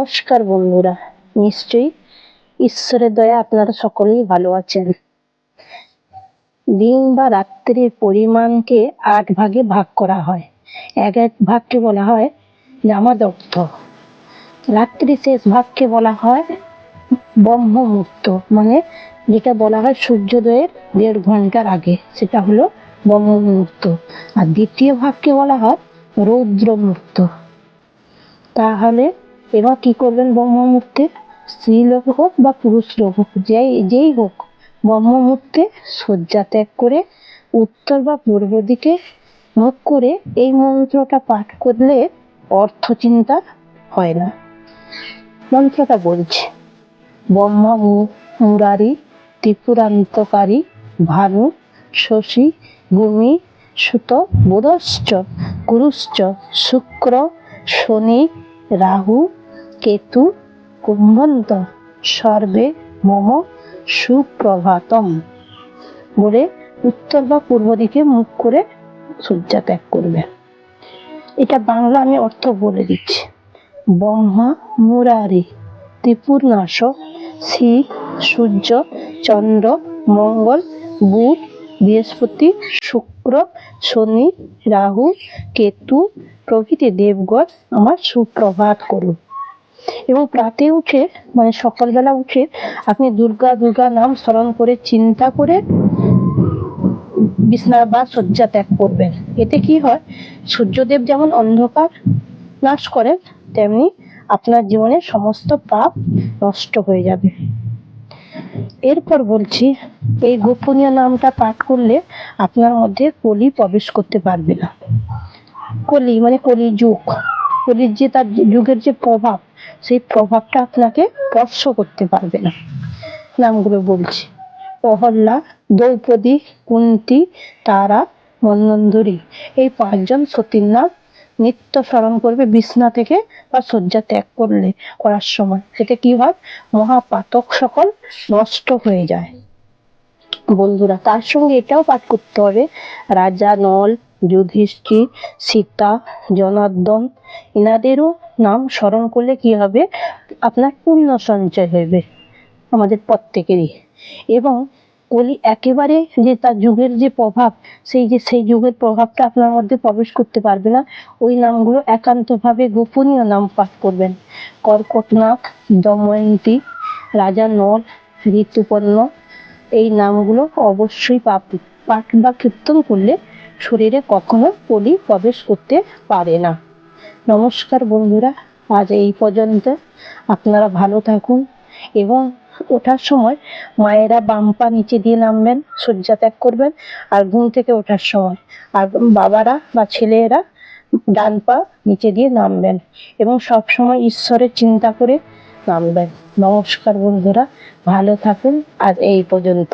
নমস্কার বন্ধুরা, নিশ্চয়ই ঈশ্বরের দয়া আপনারা সকলেই ভালো আছেন। দিন বা রাত্রির পরিমাণকে আট ভাগে ভাগ করা হয়। এক এক ভাগকে বলা হয় জামাদগ্ধ রাত্রি শেষ ভাগকে বলা হয় ব্রহ্মমুক্ত মানে যেটা বলা হয় সূর্যোদয়ের দেড় ঘণ্টার আগে, সেটা হলো ব্রহ্মমুক্ত। আর দ্বিতীয় ভাগকে বলা হয় রৌদ্রমুক্ত। তাহলে এবার কি করবেন ব্রহ্মমুহূর্তে স্ত্রীলোক হোক বা পুরুষ লোক হোক, যেই যেই হোক ব্রহ্মমুহূর্তে শয্যা ত্যাগ করে উত্তর বা পূর্ব দিকে মুখ করে এই মন্ত্রটা পাঠ করলে অর্থ চিন্তা হয় না। মন্ত্রটা বলছে ব্রহ্মা মু- মুরারি, ত্রিপুরান্তকারী, ভানু, শশী ভূমি সুত, বুধশ্চ, গুরুশ্চ, শুক্র, শনি, রাহু কেতু কুম্ভন্ত, সর্বে মম সুপ্রভাতম। বলে উত্তর বা পূর্ব দিকে মুখ করে শয্যা ত্যাগ করবে। এটা বাংলা আমি অর্থ বলে দিচ্ছি। ব্রহ্মা মুরারি ত্রিপুরনাশক শিব সূর্য, চন্দ্র, মঙ্গল, বুধ, বৃহস্পতি, শুক্র, শনি, রাহু, কেতু প্রভৃতি দেবগণ আমার সুপ্রভাত করুন এবং প্রাতে উঠে মানে সকালবেলা উঠে আপনি দুর্গা দুর্গা নাম স্মরণ করে চিন্তা করে বিছনা বা শয্যা ত্যাগ করবেন। এতে কি হয়, সূর্যদেব যেমন অন্ধকার নাশ করেন, তেমনি আপনার জীবনের সমস্ত পাপ নষ্ট হয়ে যাবে। এরপর বলছি, এই গোপনীয় নামটা পাঠ করলে আপনার মধ্যে কলি প্রবেশ করতে পারবে না। কলি মানে কলি যুগ কলির যে তার যুগের যে প্রভাব সেই প্রভাবটা আপনাকে স্পর্শ করতে পারবে না। নামগুলো বলছি। প্রহল্লা, দ্রৌপদী, কুন্তি, তারা মন্বন্তরী এই পাঁচজন সতীর নাম নিত্য স্মরণ করবে বিছনা থেকে বা শয্যা ত্যাগ করলে করার সময়। সেটা কি হয়? মহাপাতক সকল নষ্ট হয়ে যায়। বন্ধুরা, তার সঙ্গে এটাও পাঠ করতে হবে। রাজা নল যুধিষ্ঠির সীতা, জনার্দন এনাদেরও নাম স্মরণ করলে কি হবে? আপনার পুণ্য সঞ্চয় হবে আমাদের প্রত্যেকেরই। এবং কলি একেবারে যে তার যুগের যে প্রভাব, সেই যে, সেই যুগের প্রভাবটা আপনার মধ্যে প্রবেশ করতে পারবে না, ওই নামগুলো একান্তভাবে গোপনীয় নাম পাঠ করবেন। কর্কটনাথ, দময়ন্তী, রাজা নল ঋতুপর্ণ, এই নামগুলো অবশ্যই পাঠ বা কীর্তন করলে শরীরে কখনো পলি প্রবেশ করতে পারে না। নমস্কার বন্ধুরা, আজ এই পর্যন্ত আপনারা ভালো থাকুন এবং ওঠার সময় মায়েরা বাম পা নিচে দিয়ে নামবেন, শয্যা ত্যাগ করবেন আর ঘুম থেকে ওঠার সময়। আর বাবারা বা ছেলেরা ডান পা নিচে দিয়ে নামবেন এবং সব সময় ঈশ্বরের চিন্তা করে নামবেন। নমস্কার বন্ধুরা, ভালো থাকুন আজ এই পর্যন্ত।